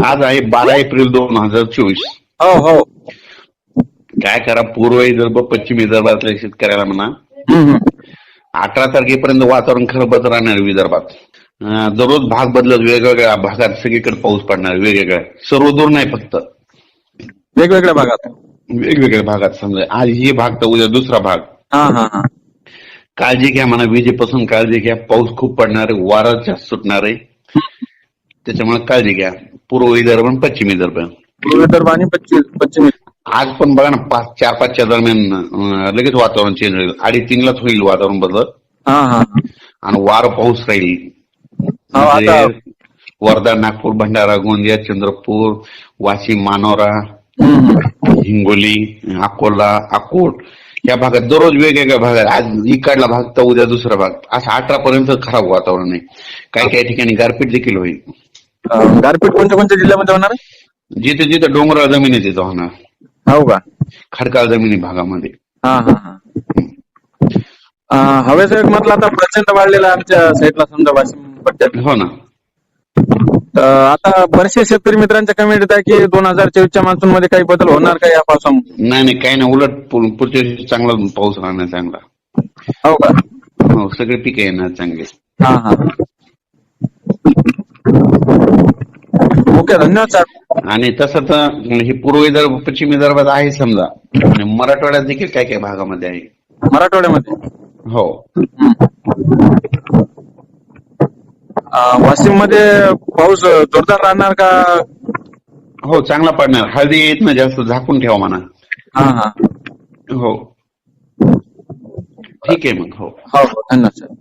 आज आहे बारा एप्रिल दोन हजार चोवीस. हो हो. काय करा पूर्व विदर्भ पश्चिम विदर्भातल्या शेतकऱ्याला म्हणा. अठरा तारखेपर्यंत वातावरण खरबच राहणार आहे विदर्भात. अं, दररोज भाग बदलत वेगवेगळ्या भागात सगळीकडे पाऊस पडणार वेगवेगळ्या. सर्व दूर नाही फक्त. वेगवेगळ्या भागात. वेगवेगळ्या भागात समजा. आज ही भाग तर उद्या दुसरा भाग. हा हा हा. काळजी घ्या म्हणा विजेपासून काळजी घ्या. पाऊस खूप पडणार आहे वारा जास्त सुटणार आहे. त्याच्यामुळे काळजी घ्या. पूर्व विदर्भ आणि पश्चिम विदर्भ पूर्व विदर्भ आणि पश्चिम पश्चिम. आज पण बघा ना पाच चार पाचच्या दरम्यान लगेच वातावरण चेंज होईल. अडीच तीनलाच होईल वातावरण बदल. हा हा. हा. आणि वार पाऊस राहील. म्हणजे वर्धा नागपूर भंडारा गोंदिया चंद्रपूर वाशिम मानोरा. हिंगोली अकोला अकोट. या भागात दररोज वेगवेगळ्या भागात. आज इकडला भाग तर उद्या दुसरा भाग. असं अठरा पर्यंत खराब वातावरण आहे. काही काही ठिकाणी गारपीट देखील होईल. अं, गारपीट कोणत्या कोणत्या जिल्ह्यामध्ये होणार आहे? जिथे जिथे डोंगराळ जमीन तिथं होणार. हो का? खडकाळ जमिनी भागामध्ये. हा हा हा. अं, म्हटलं आता प्रचंड वाढलेला आमच्या साईडला समजा वाशिम पट्ट्यात. हो ना. तर आता बरेचसे शेतकरी मित्रांच्या कमेंट आहे की दोन हजार चोवीसच्या मान्सून मध्ये काही बदल होणार का या पावसामुळे? नाही नाही काही नाही. उलट पु- पुढच्या वर्षी चांगला पाऊस राहणार चांगला. हो का? हो सगळे पिके येणार चांगले. हा हा. ओके धन्यवाद आणि तसं तर हे पूर्व विदर्भ पश्चिम विदर्भात आहे समजा आणि मराठवाड्यात देखील काय काय भागामध्ये आहे. मराठवाड्यामध्ये? हो. वाशिममध्ये पाऊस जोरदार राहणार का? हो चांगला पडणार. हळदी येत ना जास्त झाकून ठेवा म्हणा. हा हा. हो. ठीक आहे मग हो. हो हो धन्यवाद सर.